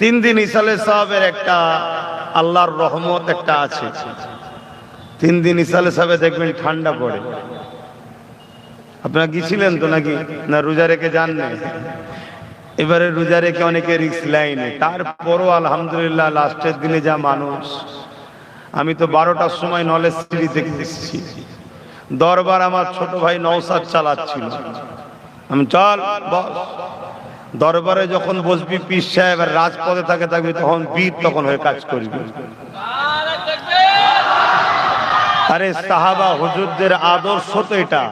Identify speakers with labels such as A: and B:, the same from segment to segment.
A: তিন দিন ইসালে সাহেবের একটা আল্লাহর রহমত একটা আছে। তিন দিন ইসালে সাহেবে দেখবেন ঠান্ডা পড়ে। আপনারা গিয়েছিলেন তো নাকি? না রোজা রেখে যান না এবারে রোজা রেখে অনেকে রিক্স লাইনে তারপরও আলহামদুলিল্লাহ লাস্টের দিনে যা মানুষ, আমি তো বারোটার সময় নলেজ থেকে এসেছি দরবার আমার ছোট ভাই নৌসাদ চালাচ্ছিল। আমি, চল, বস। দরবারে যখন বসবি পিস সাহেব আর রাজপথে থাকে থাকবি, তখন বীর তখন হয়ে কাজ করবি। আরে সাহাবা হুজুরদের আদর্শ তো এটা।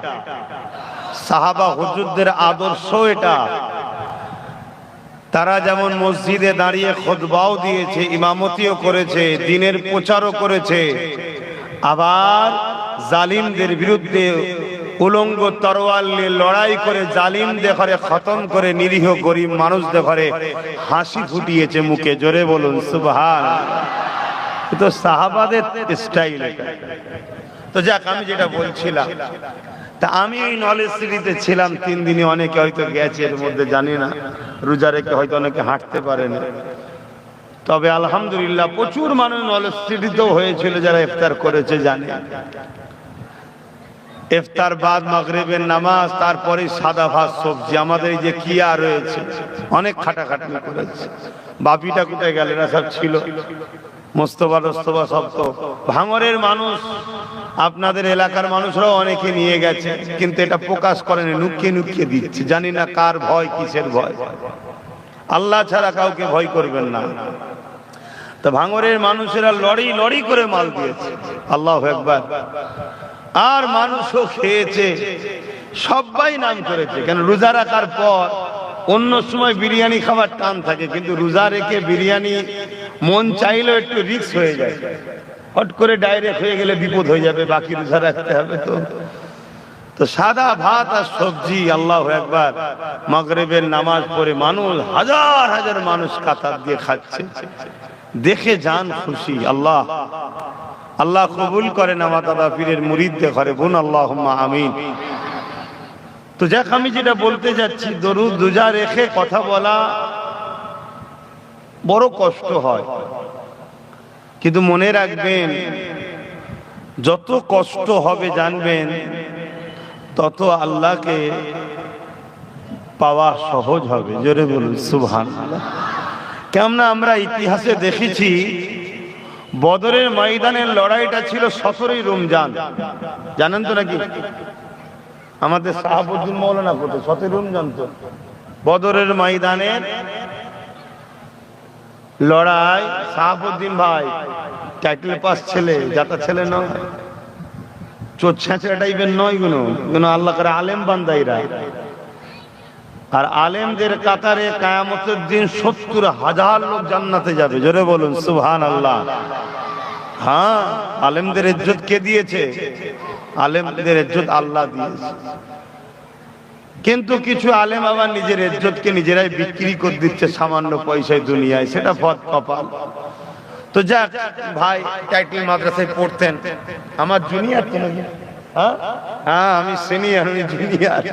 A: সাহাবা হুজুরদের আদর্শ এটা। তারা যেমন মসজিদে দাঁড়িয়ে খোদবাও দিয়েছে, ইমামতিও করেছে, দিনের প্রচারও করেছে, আবার জালিমদের বিরুদ্ধে উলঙ্গ তরোয়াল নিয়ে লড়াই করে জালিম ঘরে খতম করে নিরীহ গরিব মানুষদের ঘরে হাসি ফুটিয়েছে মুখে। জোরে বলুন, সুবহান। তো সাহাবাদের স্টাইল তো যাক, আমি যেটা বলছিলাম, তা আমি ওই নলেজ সিটিতে ছিলাম, তিন দিনে অনেকে হয়তো গেছে এর মধ্যে, জানি না। রোজা রেখে হয়তো অনেকে হাঁটতে পারে না। তবে আলহামদুলিল্লাহ, প্রচুর মানুষ নলেজ সিটিতেও হয়েছিল যারা ইফতার করেছে, জানে। ইফতার বাদ, মাগরিবের নামাজ, তারপরে সাদা ভাত, সবজি, আমাদের এই যে কিয়া রয়েছে, অনেক খাটাখাটনি করেছে। বাপিটা কোথায় গেল? এরা সব ছিল। মোস্তফা টোস্তফা সব তো। ভাঙরের মানুষ, আপনাদের এলাকার মানুষরাও অনেকে নিয়ে গেছে, কিন্তু এটা প্রকাশ করেনি, নুকিয়ে নুকিয়ে দিচ্ছে। জানি না কার ভয়, কিসের ভয়। আল্লাহ ছাড়া কাউকে ভয় করবেন না। তো ভাঙরের মানুষেরা লড়ি লড়ি করে মাল দিয়েছে। আল্লাহ একবার আর মানুষও খেয়েছে। সবাই নাম করেছে। কেন রোজা রাখার পর অন্য সময় বিরিয়ানি খাবার টান থাকে, কিন্তু রোজা রেখে বিরিয়ানি মন চাইলেও একটু রিক্স হয়ে যায়। হট করে ডাইরেক্ট হয়ে গেলে বিপদ হয়ে যাবে, বাকি রোজা রাখতে হবে তো। তো সাদা ভাত আর সবজি, আল্লাহ একবার মগরেবের নামাজ পড়ে মানুষ হাজার হাজার মানুষ কাতার দিয়ে খাচ্ছে। দেখে যান খুশি, আল্লাহ আল্লাহ কবুল করেন আমার দাদা পীরের মুরিদদের ঘরে। বোন আল্লাহ আমিন। তো যাক, আমি যেটা বলতে যাচ্ছি, দরুদ দুজা রেখে কথা বলা বড় কষ্ট হয়। কিন্তু মনে রাখবেন, যত কষ্ট হবে জানবেন, তত আল্লাহকে পাওয়া সহজ হবে। জোরে বলুন সুবহান কেমন আমরা ইতিহাসে দেখেছি বদরের ময়দানের লড়াইটা ছিল সতেরোই রমজান। জানেন তো নাকি? আমাদের শাহাবুদ্দিন মৌলানা কোথায় সতেরো রমজান তো। বদরের ময়দানের লড়াই শাহাবুদ্দিন ভাই, টাইটেল পাস ছেলে, যাতা ছেলে নয়। চোর ছেঁচড়া টাইপের নয়গুলো গুলো আল্লাহ করে আলেম বান্দাইরা। আর আলেমদের কাতারে কায়ামতের দিন সত্তর হাজার লোক জান্নাতে যাবে। জোরে বলুন সুহান আল্লাহ হ্যাঁ আলেমদের ইজ্জত কে দিয়েছে? আলেমদের ইজ্জত আল্লাহ দিয়েছে। কিন্তু কিছু আলেম আবার নিজের ইজ্জতকে নিজেরাই বিক্রি করে দিচ্ছে সামান্য পয়সায় দুনিয়ায়। সেটা ফত কপাল। তো যাক, ভাই টাইটেল মাদ্রাসায় পড়তেন। আমার জুনিয়র নাকি হ্যাঁ? হ্যাঁ আমি সিনিয়র আমি জুনিয়র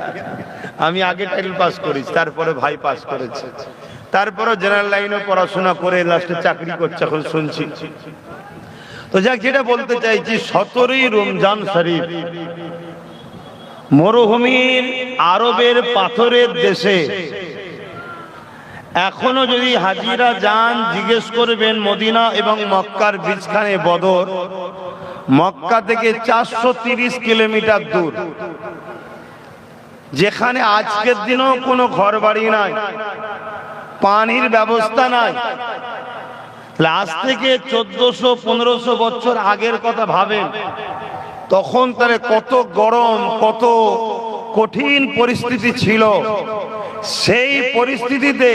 A: আমি আগে টাইটেল পাস করেছি, তারপরে ভাই পাস করেছে। তারপরে জেনারেল লাইনে পড়াশোনা করে লাস্টে চাকরি করছে, এখন শুনছি। তো যাক, যেটা বলতে চাইছি, সতেরোই রমজান শরীফ, মরুভূমির আরবের পাথরের দেশে এখনও যদি হাজিরা যান, জিজ্ঞেস করবেন মদিনা এবং মক্কার বীজখানে বদর। মক্কা থেকে চারশো কিলোমিটার দূর। যেখানে আজকের দিনেও কোনো ঘর বাড়ি নাই, পানির ব্যবস্থা নাই। আজ থেকে চোদ্দশো, পনেরোশো বছর আগের কথা ভাবেন। তখন তারে কত গরম, কত কঠিন পরিস্থিতি ছিল। সেই পরিস্থিতিতে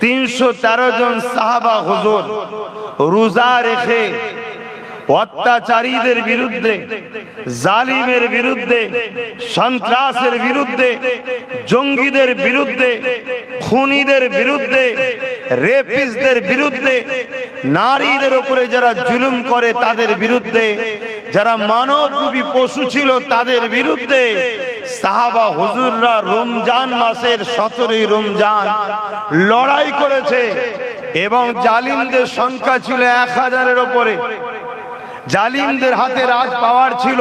A: তিনশো তেরো জন সাহাবা হুজুর রোজা রেখে অত্যাচারীদের বিরুদ্ধে, জালিমের বিরুদ্ধে, সন্ত্রাসের বিরুদ্ধে, জঙ্গিদের বিরুদ্ধে, খুনিদের বিরুদ্ধে রেপিসদের বিরুদ্ধে, নারীদের উপরে যারা জুলুম করে তাদের বিরুদ্ধে, যারা মানবরূপী পশু ছিল তাদের বিরুদ্ধে, সাহাবা হুজুররা রমজান মাসের সতেরোই রমজান লড়াই করেছে এবং জালিমদের সংখ্যা ছিল এক হাজারের ওপরে জালিমদের হাতে রাজ পাওয়ার ছিল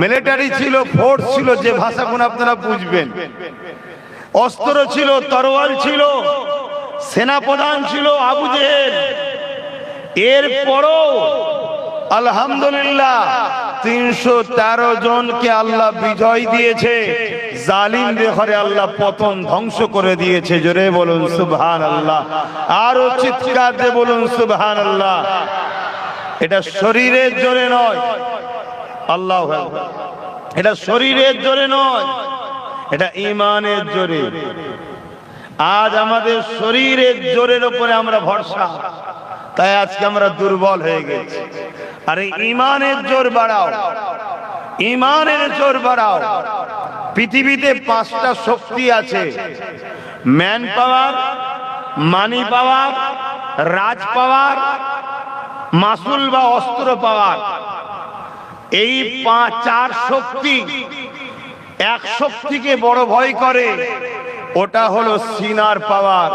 A: মিলিটারি ছিল ফোর্স ছিল যে ভাষাগুলো আপনারা বুঝবেন। অস্ত্র ছিল তরোয়াল ছিল সেনাপ্রধান ছিল আবু জেহেল। এরপরও আলহামদুলিল্লাহ তিনশো তেরো জনকে আল্লাহ বিজয় দিয়েছে জালিম ঘরে আল্লাহ পতন ধ্বংস করে দিয়েছে জোরে বলুন সুবহান আল্লাহ আরও চিৎকার দিয়ে বলুন সুবহান আল্লাহ এটা শরীরের জোরে নয়। আল্লাহ এটা শরীরের জোরে নয়। এটা ইমানের জোরে। আজ আমাদের শরীরের জোরের উপরে আমরা ভরসা। তাই আজকে আমরা দুর্বল হয়ে গেছি। আরে ইমানের জোর বাড়াও। ইমানের জোর বাড়াও। পৃথিবীতে পাঁচটা শক্তি আছে। ম্যান পাওয়ার, মানি পাওয়ার, রাজ পাওয়ার মাসুল বা অস্ত্র পাওয়ার। এই পাঁচ, চার শক্তি এক শক্তিকে বড় ভয় করে। ওটা হলো সিনার পাওয়ার,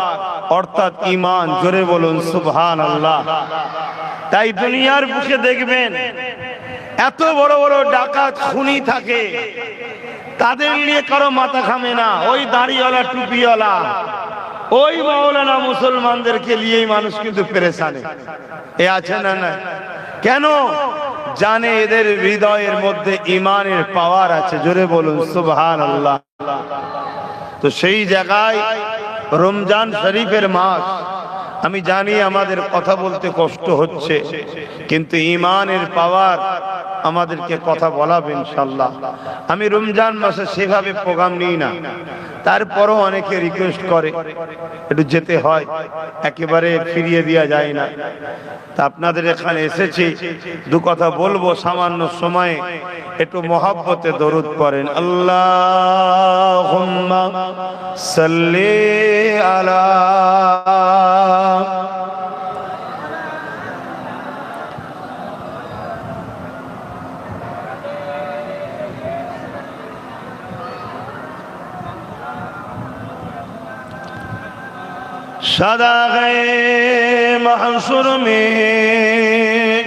A: অর্থাৎ ইমান জোরে বলুন সুবহান আল্লাহ তাই দুনিয়ার বুকে দেখবেন, এত বড় বড় ডাকাত খুনি থাকে। তাদের নিয়ে কারও মাথা খামে না। ওই দাড়িওয়ালা, টুপিওয়ালা। ওই মাওলানা মুসলমানদেরকে নিয়েই মানুষ কিন্তু পেরেছানে এ আছে না না কেন? জানে এদের হৃদয়ের মধ্যে ইমানের পাওয়ার আছে। জোরে বলুন সুবহান আল্লাহ তো সেই জায়গায় রমজান শরীফের মাস, আমি জানি আমাদের কথা বলতে কষ্ট হচ্ছে, কিন্তু ইমানের পাওয়ার আমাদেরকে কথা বলাবে ইনশাল্লাহ আমি রমজান মাসে সেভাবে প্রোগ্রাম নিই না। তারপরও অনেকে রিকোয়েস্ট করে, একটু যেতে হয়, একেবারে ফিরিয়ে দেওয়া যায় না। তা আপনাদের এখানে এসেছি, দু কথা বলব, সামান্য সময়ে একটু মহাব্বতে দরুদ করেন আল্লাহ সাল্লি আলা सदा गए महसुर में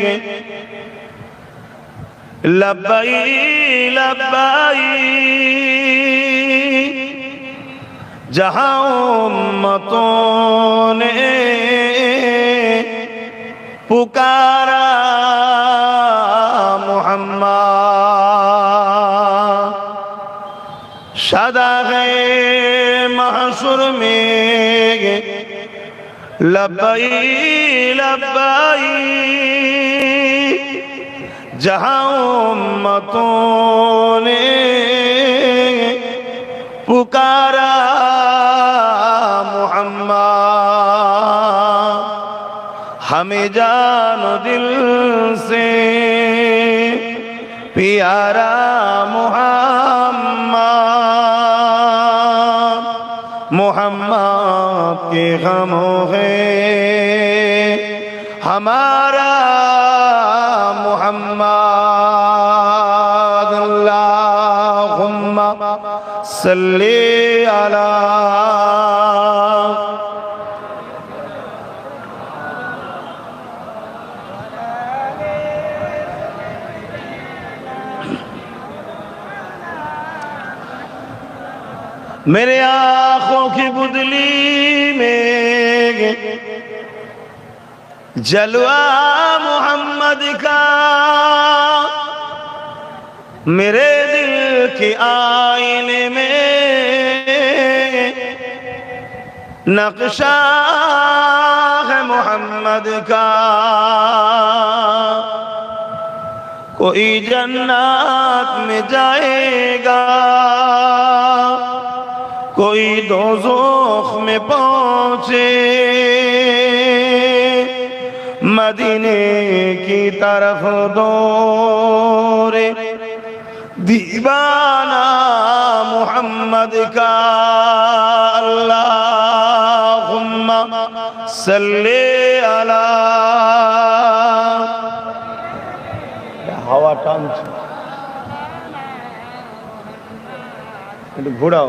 A: लब्बाई लब्बाई जहां उम्मतों ने पुकारा मोहम्मद सदा गए महसुर में লবাই লবাই জহামতোনে পুকারা মোহাম্মা হমে জানো দিল সে পিয়ারা মোহাম্মা کے غموں ہے۔ ہمارا محمد اللہم صلی علی میرے آنکھوں کی بدلی جلوہ محمد کا میرے دل کی آئینے میں نقشہ ہے محمد کا کوئی جنات میں جائے گا کوئی دوزوخ میں پہنچے مدینے کی طرف دورے دیوانہ محمد کا اللہم صلی اللہ ہوا ٹانچ ঘোড়াও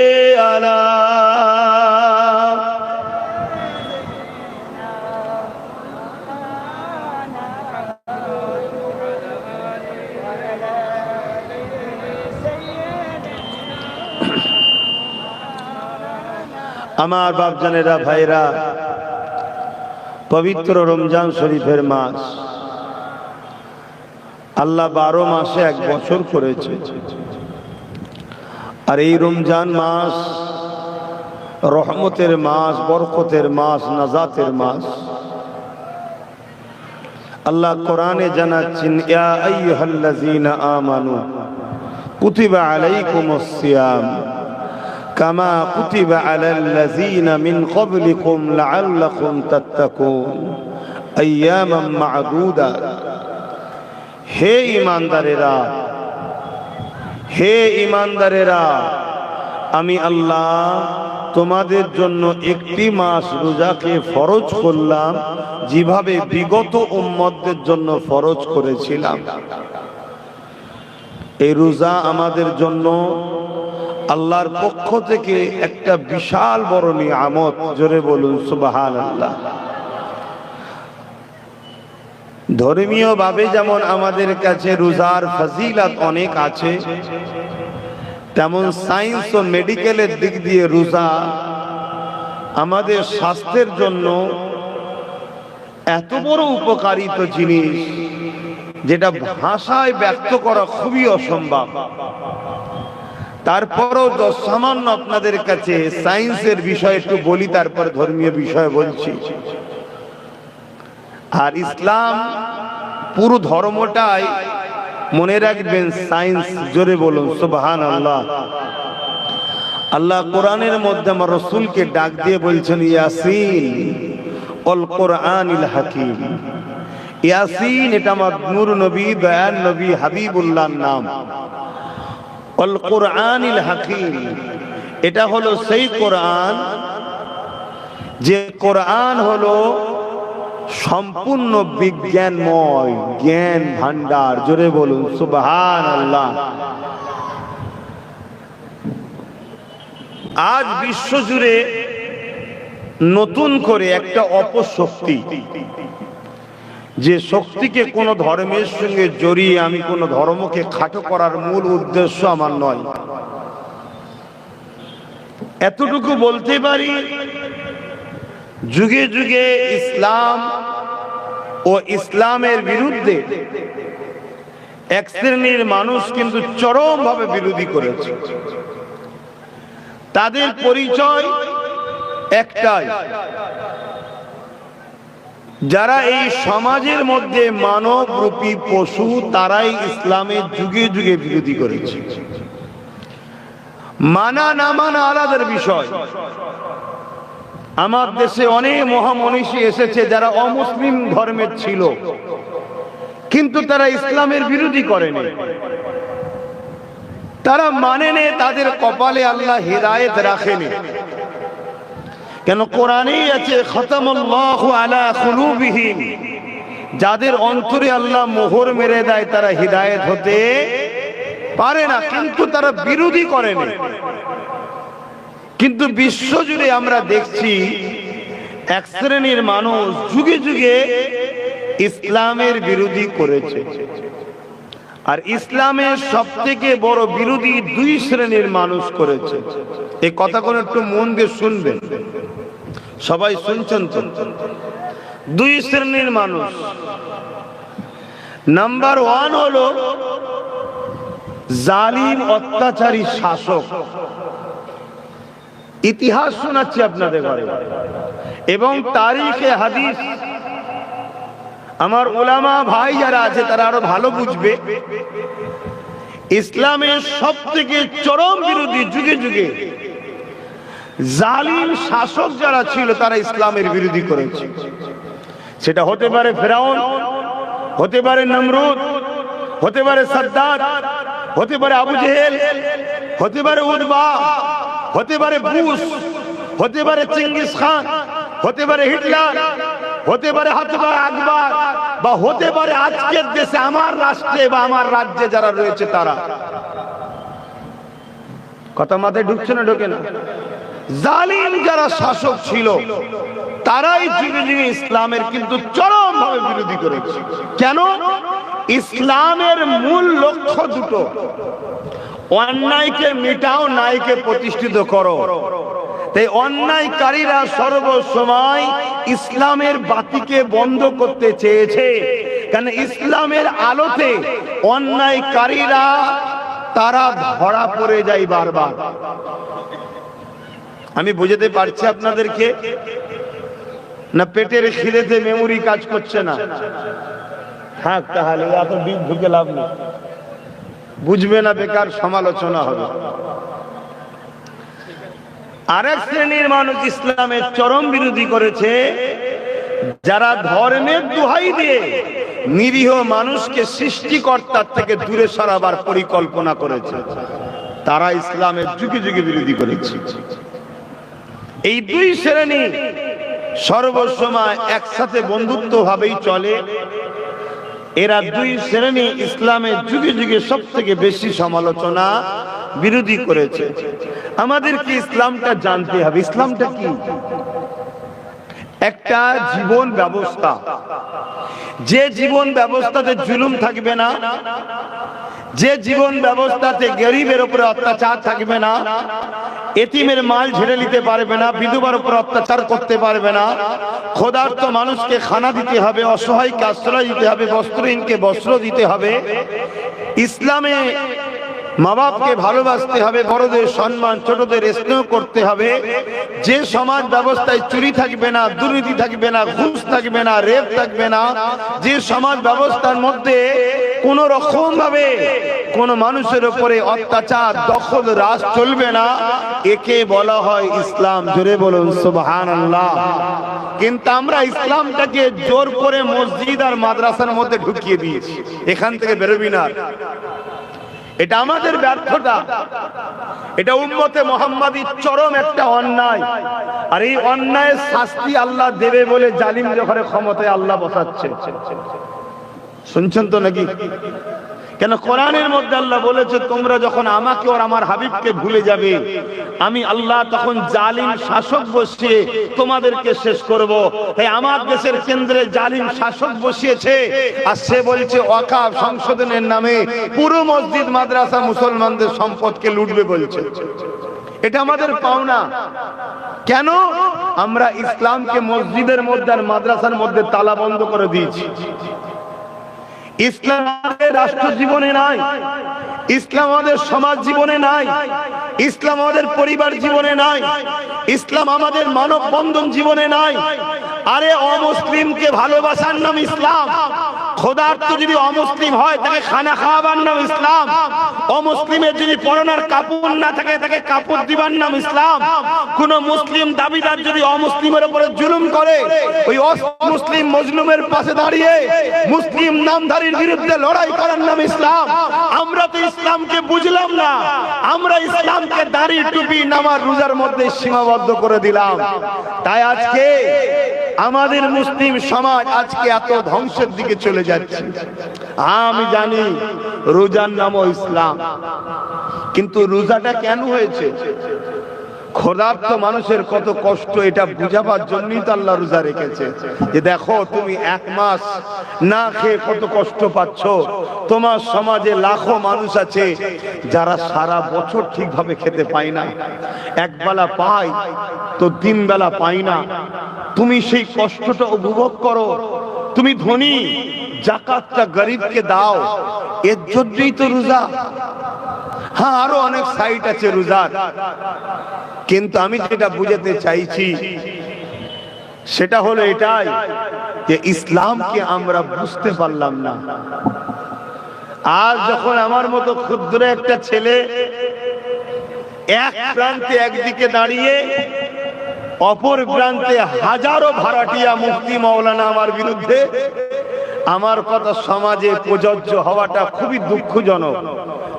A: আমার বাপজানেরা ভাইরা পবিত্র রমজান শরীফের মাস। আল্লাহ বারো মাসে এক বছর করেছে। আর এই রমজান মাস রহমতের মাস, বরকতের মাস, নাজাতের মাস। আল্লাহ কোরআনে জানাচ্ছেন আমানু, কুতিবা আলাইকুমুস সিয়াম। কামা কুতিবা আলাল্লাযীনা মিন ক্বাবলিকুম লাআল্লাকুম তাত্তাকুন। আইয়ামাম মা'দুদা। হে ইমানদারেরা হে ইমানদারেরা আমি আল্লাহ তোমাদের জন্য একটি মাস রোজাকে ফরজ করলাম, যেভাবে বিগত উম্মতদের জন্য ফরজ করেছিলাম। এই রোজা আমাদের জন্য আল্লাহর পক্ষ থেকে একটা বিশাল বড় নিয়ামত, জোরে বলুন সুবাহান আল্লাহ ধর্মীয় ভাবে যেমন আমাদের কাছে রোজার ফজিলাত অনেক আছে, তেমন সায়েন্স ও মেডিকেলের দিক দিয়ে রোজা আমাদের স্বাস্থ্যের জন্য এত বড় উপকারিত জিনিস, যেটা ভাষায় ব্যক্ত করা খুবই অসম্ভব। তারপরও সামান্য আপনাদের কাছে সায়েন্সের বিষয় একটু বলি, তারপর ধর্মীয় বিষয় বলছি। আর ইসলাম পুরো ধর্মটাই মনে রাখবেন, সায়েন্স জোরে বলুন সুবহান আল্লাহ আল্লাহ কোরআনের মধ্যে আমার রসুলকে ডাক দিয়ে বলছেন, ইয়াসিন অল কোরআনিল হাকিম। ইয়াসিন, এটা আমার নূর নবী দয়ান নবী, হাবিবুল্লাহর নাম। হাকিম। এটা হলো সেই কোরআন যে কোরআন হলো সম্পূর্ণ বিজ্ঞানময়, জ্ঞান ভান্ডার জোরে বলুন সুবহান আল্লাহ আজ বিশ্ব জুড়ে নতুন করে একটা অপশক্তি। যে শক্তিকে কোন ধর্মের সঙ্গে জড়িয়ে আমি কোন ধর্মকে খাটো করার মূল উদ্দেশ্য আমার নয়। এতটুকু বলতে পারি, যুগে যুগে ইসলাম ও ইসলামের বিরুদ্ধে এক শ্রেণির মানুষ কিন্তু চরমভাবে বিরোধী করেছে। তাদের পরিচয় একটাই যারা এই সমাজের মধ্যে মানব রূপী পশু, তারাই ইসলামের যুগে যুগে বিরোধী করেছে। মানা না মানা আলাদার বিষয়। আমার দেশে অনেক মহামনীষী এসেছে যারা অমুসলিম ধর্মের ছিল, কিন্তু তারা ইসলামের বিরোধী করেনি। তারা মানে নে তাদের কপালে আল্লাহ হৃদায়ত রাখেনি। কেন কোরআনেই আছে যাদের অন্তরে আল্লাহ মোহর মেরে দেয়, তারা হৃদায়ত হতে পারে না, কিন্তু তারা বিরোধী করেনি কিন্তু বিশ্বজুড়ে আমরা দেখছি, এক শ্রেণির মানুষ যুগে যুগে ইসলামের বিরোধী করেছে। আর ইসলামের সব থেকে বড় বিরোধী দুই শ্রেণির মানুষ করেছে। এই কথা কোন একটু মন দিয়ে শুনবেন। সবাই শুনছেন তো? দুই শ্রেণির মানুষ। নাম্বার ওয়ান হলো জালিম অত্যাচারী শাসক। ইতিহাস শোনাচ্ছি আপনাদের ঘরে। এবং তারিখে হাদিস। আমার ওলামা ভাই যারা আছে, তারা আরও ভালো বুঝবে। ইসলামের সব থেকে চরম বিরোধী যুগে যুগে জালিম শাসক যারা ছিল তারা ইসলামের বিরোধী করেছে সেটা হতে পারে ফেরাউন হতে পারে নমরুদ হতে পারে সাদ্দার হতে পারে আবু জেহেল হতে পারে উদ্বা হতে পারে বুশ হতে পারে চিঙ্গিস খান হতে পারে হিটলার হতে পারে হাতবা আকবর বা হতে পারে আজকের দেশে আমার রাষ্ট্রে বা আমার রাজ্যে যারা রয়েছে তারা কথা মাথায় ঢুকছে না ঢোকে না জালিম যারা শাসক ছিল, তারাই যুগে ইসলামের কিন্তু চরম ভাবে বিরোধী করেছে। কেন? ইসলামের মূল লক্ষ্য দুটো। অন্যায়কে মেটাও, ন্যায়কে প্রতিষ্ঠিত করো। তাই অন্যায়কারীরা সর্বসময় ইসলামের বাতিকে বন্ধ করতে চেয়েছে। কেন? ইসলামের আলোতে অন্যায়কারীরা তারা ধরা পড়ে যায় বারবার। আমি বুঝাতে পারছি আপনাদেরকে না পেটের খিদেতে মেমোরি কাজ করছে না। থাক তাহলে এত ডিপ ঢুকে লাভ নেই। বুঝবে না বেকার সমালোচনা হবে। আরেক শ্রেণির মানুষ ইসলামের চরম বিরোধী করেছে যারা ধর্মের দোহাই দিয়ে নিরীহ মানুষকে সৃষ্টিকর্তার থেকে দূরে সরাবার পরিকল্পনা করেছে। তারা ইসলামের যুগে যুগে বিরোধী করেছে। এই দুই শ্রেণি সর্বসময় একসাথে বন্ধুত্ব ভাবেই চলে। এরা দুই শ্রেণি ইসলামের যুগে যুগে সব থেকে বেশি সমালোচনা বিরোধী করেছে। আমাদেরকে ইসলামটা জানতে হবে। ইসলামটা কি? একটা জীবন ব্যবস্থা। যে জীবন ব্যবস্থাতে জুলুম থাকবে না যে জীবন ব্যবস্থাতে গরিবের উপরে অত্যাচার থাকবে না, এতিমের মাল ঝেড়ে নিতে পারবে না, বিধবার উপর অত্যাচার করতে পারবে না খোদার্থ মানুষকে খানা দিতে হবে, অসহায়কে আশ্রয় দিতে হবে, বস্ত্রহীনকে বস্ত্র দিতে হবে, ইসলামে মা বাপকে ভালোবাসতে হবে, বড়দের সম্মান, ছোটদের স্নেহ করতে হবে। যে সমাজ ব্যবস্থায় চুরি থাকবে না, দুর্নীতি থাকবে না, ঘুষ থাকবে না, রেপ থাকবে না, যে সমাজ ব্যবস্থার মধ্যে কোন রকম ভাবে কোন মানুষের উপরে অত্যাচার, দখল, রাজ চলবে না, একে বলা হয় ইসলাম। জোরে বলুন সুবহান কিন্তু আমরা ইসলামটাকে জোর করে মসজিদ আর মাদ্রাসার মধ্যে ঢুকিয়ে দিয়েছি। এখান থেকে বেরোবি না। এটা আমাদের ব্যর্থতা। এটা উম্মতে মোহাম্মদীর চরম একটা অন্যায়। আর এই অন্যায়ের শাস্তি আল্লাহ দেবে বলে জালিম যখন ক্ষমতায় আল্লাহ বসাচ্ছে। শুনছেন তো নাকি? কেন কোরআনের মধ্যে আল্লাহ বলেছে, তোমরা যখন আমাকে আর আমার হাবিবকে ভুলে যাবে, আমি আল্লাহ তখন জালিম শাসক বসিয়ে তোমাদেরকে শেষ করব। এই আমার দেশের কেন্দ্রে জালিম শাসক বসিয়েছে, আর সে বলছে ওয়াকাফ সংশোধনের নামে পুরো মসজিদ, মাদ্রাসা মুসলমানদের সম্পদকে লুটবে, বলছে। এটা আমাদের পাওনা। কেন? আমরা ইসলামকে মসজিদের মধ্যে আর মাদ্রাসার মধ্যে তালা বন্ধ করে দিয়েছি। ইসলাম রাষ্ট্র জীবনে নাই ইসলাম আমাদের সমাজ জীবনে নাই ইসলাম আমাদের পরিবার জীবনে নাই। ইসলাম আমাদের মানব বন্ধন জীবনে নাই। আরে অমুসলিমকে ভালোবাসার নাম ইসলাম। খোদার্থ যদি অমুসলিম হয়, তাকে খানা খাওয়াবার নাম ইসলাম। অমুসলিমের যদি পরনার কাপড় না থাকে, তাকে কাপড় দিবার নাম ইসলাম। কোন মুসলিম দাবিদার যদি অমুসলিমের উপরে জুলুম করে, ওই মুসলিম মজলুমের পাশে দাঁড়িয়ে মুসলিম নামধারীর বিরুদ্ধে লড়াই করার নাম ইসলাম। আমরা তো ইসলামকে বুঝলাম না। আমরা ইসলামকে দাড়ি টুপি নামার রোজার মধ্যে সীমাবদ্ধ করে দিলাম। তাই আজকে আমাদের মুসলিম সমাজ আজকে এত ধ্বংসের দিকে চলে যাচ্ছে। আমি জানি রোজার নামও ইসলাম, কিন্তু রোজাটা কেন হয়েছে? ক্ষুধার্ত মানুষের কত কষ্ট এটা বুঝাবার জন্যই তো আল্লাহ রোজা রেখেছে। যে দেখো, তুমি এক মাস না খেয়ে কত কষ্ট পাচ্ছ। তোমার সমাজে লাখো মানুষ আছে যারা সারা বছর ঠিকভাবে খেতে পায় না। এক বেলা পায়, তো তিন বেলা পায় না। তুমি সেই কষ্টটা উপভোগ করো। তুমি ধনী, জাকাতটা গরিবকে দাও। এর জন্যই তো রোজা। হ্যাঁ আরও অনেক সাইট আছে রোজার। কিন্তু আমি যেটা বুঝাতে চাইছি, সেটা হলো এটাই যে ইসলামকে আমরা বুঝতে পারলাম না। আজ যখন আমার মতো ক্ষুদ্র একটা ছেলে এক প্রান্তে একদিকে দাঁড়িয়ে, অপর প্রান্তে হাজারো ভাড়াটিয়া মুক্তি মাওলানা আমার বিরুদ্ধে আমার কথা সমাজে প্রযোজ্য হওয়াটা খুবই দুঃখজনক।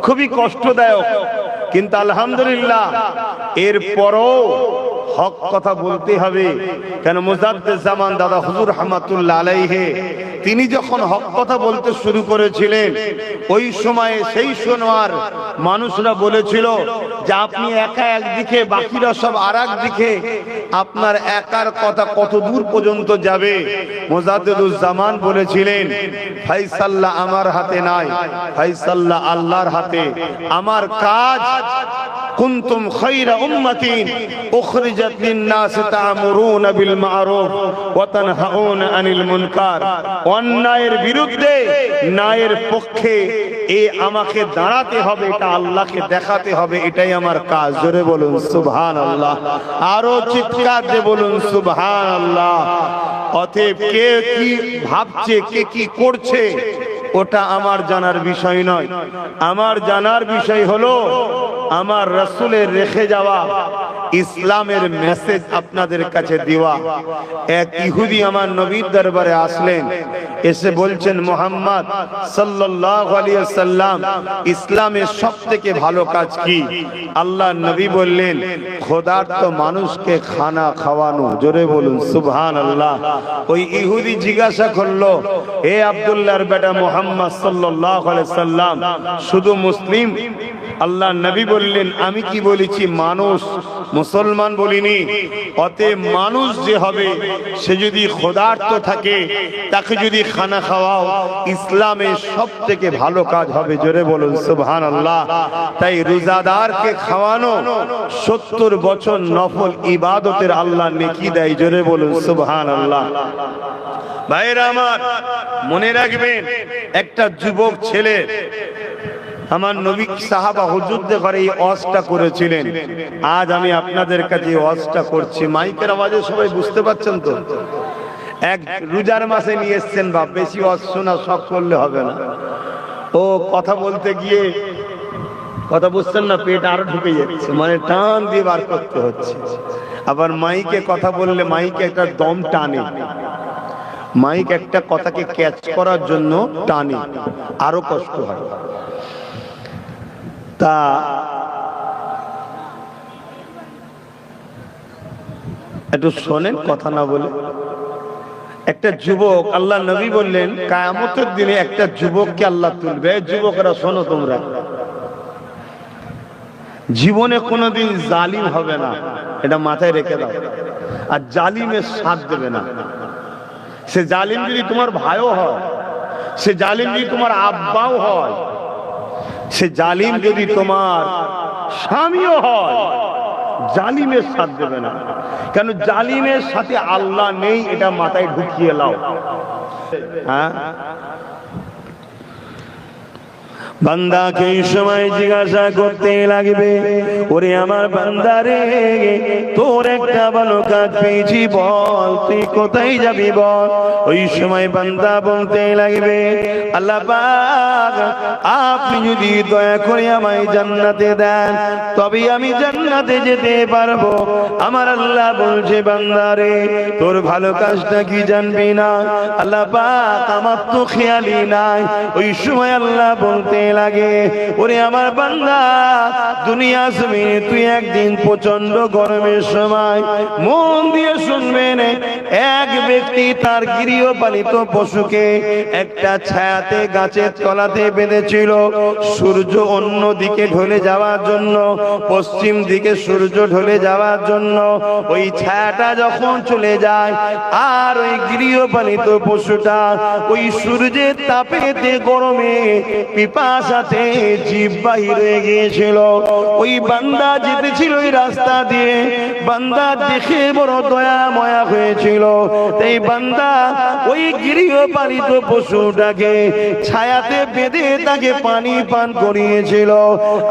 A: খুবই কষ্টদায়ক কিন্তু আলহামদুলিল্লাহ এর পরও হক কথা বলতে হবে। কেন জামান দাদা হুজুর রহমাতুল্লাহ আলাইহে, তিনি যখন হক কথা বলতে শুরু করেছিলেন, ওই সময়ে সেই সোনার মানুষরা বলেছিল যে আপনি একা একদিকে, বাকিরা সব আর দিকে আপনার একার কথা কত দূর পর্যন্ত যাবে? মোজাদ্দুজ্জামান বলেছিলেন ফাইসাল্লাহ আমার হাতে নাই ফাইসাল্লাহ আল্লাহর হাতে। আমার কাজ কুনতুম খায়রা উম্মাতিন উখরিজাত লিন-নাস তা'মুরুনা বিল মা'রুফ ওয়া তানহাউনা আনিল মুনকার। অন্যায়ের বিরুদ্ধে ন্যায়ের পক্ষে এ আমাকে দাঁড়াতে হবে, এটা আল্লাহকে দেখাতে হবে, এটাই আমার কাজ। জোরে বলুন, সুবহানাল্লাহ। আরও চিৎকার দিয়ে বলুন, সুবহানাল্লাহ। অতএব কে কি ভাবছে, কে কি করছে ওটা আমার জানার বিষয় নয়। আমার জানার বিষয় হলো, আমার রসুলের রেখে যাওয়া ইসলামের মেসেজ আপনাদের কাছে দেওয়া। এক ইহুদি আমার নবীর দরবারে আসলেন, এসে বলছেন, মোহাম্মদ সাল্লাম ইসলামের সব থেকে ভালো কাজ কি? আল্লাহ নবী বললেন খোদার তো মানুষকে খানা খাওয়ানো। জোরে বলুন সুবহান আল্লাহ ওই ইহুদি জিজ্ঞাসা করল হে আব্দুল্লাহর বেটা মোহাম্মদ সাল্লাল্লাহু সাল্লাহ সাল্লাম শুধু মুসলিম? আল্লাহ নবী বললেন আমি কি বলেছি মানুষ মুসলমান বলিনি। অতএব মানুষ যে হবে, সে যদি খোদার্থ থাকে, তাকে যদি খানা খাওয়াও ইসলামের সব থেকে ভালো কাজ হবে। জোরে বলুন সুবহান আল্লাহ তাই রোজাদারকে খাওয়ানো, সত্তর বছর নফল ইবাদতের আল্লাহ নেকি দেয়। জোরে বলুন সুবহান আল্লাহ ভাইরা আমার, মনে রাখবেন, একটা যুবক ছেলে আমার নবী সাহাবা হুজুরদের ঘরে এই অজটা করেছিলেন। আজ আমি আপনাদের কাছে এই অজটা করছি। মাইকের আওয়াজে সবাই বুঝতে পারছেন তো? এক রোজার মাসে নিয়ে এসছেন বা বেশি অজ শোনা সব করলে হবে না। ও কথা বলতে গিয়ে কথা বুঝছেন না, পেট আরও ঢুকে যাচ্ছে মানে টান দিয়ে বার করতে হচ্ছে। আবার মাইকে কথা বললে মাইকে একটা দম টানে। মাইক একটা কথাকে ক্যাচ করার জন্য টানে। আরও কষ্ট হয়। তা একটু শোনেন, কথা না বলে। একটা যুবক, আল্লাহ নবী বললেন, কায়ামতের দিনে একটা যুবককে আল্লাহ তুলবে। যুবকরা শোনো তোমরা। জীবনে কোনোদিন জালিম হবে না। এটা মাথায় রেখে দাও। আর জালিমের সাথ দেবে না। সে জালিম যদি তোমার ভাইও হয়, সে জালিম যদি তোমার আব্বাও হয় সে জালিম যদি তোমার স্বামীও হয় জালিমের সাথ দেবে না। কেন জালিমের সাথে আল্লাহ নেই এটা মাথায় ঢুকিয়ে লাও। হ্যাঁ? বান্দাকে এই সময় জিজ্ঞাসা করতে লাগবে, ওরে আমার বান্দারে তোর একটা ভালো কাজ পেয়েছি, বল, তুই কোথায় যাবি বল? ওই সময় বান্দা বলতে লাগবে, আল্লাহ আপনি যদি দয়া করে আমায় জান্নাতে দেন, তবে আমি জান্নাতে যেতে পারব। আমার আল্লাহ বলছে বান্দারে তোর ভালো কাজটা কি জানবি না? আল্লাহ পাক, আমার তো খেয়ালি নাই। ওই সময় আল্লাহ বলতে লাগে। ওরে আমার বান্দা, দুনিয়া জমিনে তুই একদিন প্রচণ্ড গরমের সময় মন দিয়ে শুনবেন, এক ব্যক্তি তার গৃহপালিত পশুকে একটা ছায়াতে গাছের তলাতে বেঁধেছিল। সূর্য অন্য দিকে ঢলে যাওয়ার জন্য, পশ্চিম দিকে সূর্য ঢলে যাওয়ার জন্য ওই ছায়াটা যখন চলে যায়, আর ওই গৃহপালিত পশুটা ওই সূর্যের তাপেতে গরমে পিপাসাতে জীব বাহির গিয়েছিল। ওই বান্দা যেতেছিল ওই রাস্তা দিয়ে। বান্দা দেখে বড় দয়া ময়া হয়েছিল। এই বান্দা ওই গৃহপালিত পশুটাকে ছায়াতে বেঁধে তাকে পানি পান করিয়েছিল।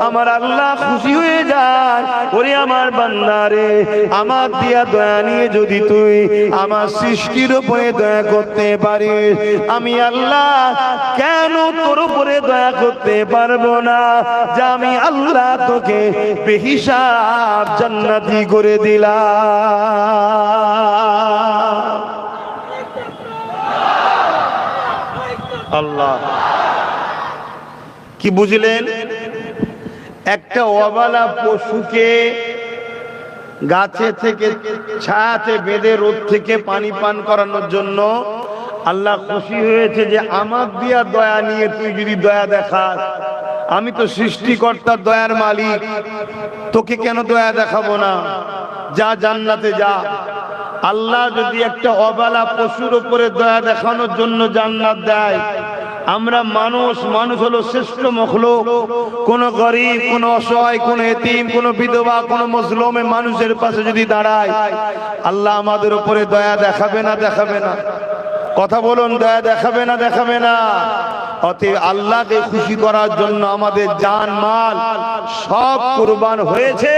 A: আমার আল্লাহ খুশি হয়ে যায় ওরে আমার বান্দারে আমার দিয়া দয়া নিয়ে যদি তুই আমার সৃষ্টির উপরে দয়া করতে পারিস, আমি আল্লাহ কেন তোর উপরে দয়া করতে পারব না। যে আমি আল্লাহ তোকে বেহিসাব জান্নাতি করে দিলাম। আল্লাহ। কি বুঝলেন? একটা অবালা পশুকে গাছে থেকে ছায়াতে বেঁধে রোদ থেকে পানি পান করানোর জন্য আল্লাহ খুশি হয়েছে যে আমার দিয়া দয়া নিয়ে তুই যদি দয়া দেখাস, আমি তো সৃষ্টিকর্তার দয়ার মালিক, তোকে কেন দয়া দেখাবো না? যা জান্নাতে যা। আল্লাহ যদি একটা অবালা পশুর উপরে দয়া দেখানোর জন্য জান্নাত দেয়, আমরা মানুষ মানুষ হলো শ্রেষ্ঠ মখলুক। কোন গরিব, কোন অসহায়, কোন এতিম, কোন বিধবা, কোন মজলুমে মানুষের পাশে যদি দাঁড়ায়, আল্লাহ আমাদের উপরে দয়া দেখাবে না দেখাবে না। কথা বলুন, দয়া দেখাবে না দেখাবে না। অতএব আল্লাহকে খুশি করার জন্য আমাদের জান, মাল সব কুরবান হয়েছে।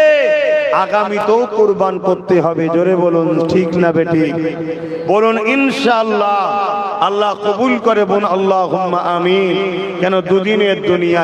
A: আগামীতেও কুরবান করতে হবে। জোরে বলুন, ঠিক না বেটি বলুন, ইনশাআল্লাহ। আল্লাহ কবুল করে বোন আল্লাহ আমিন। কেন দুদিনের দুনিয়া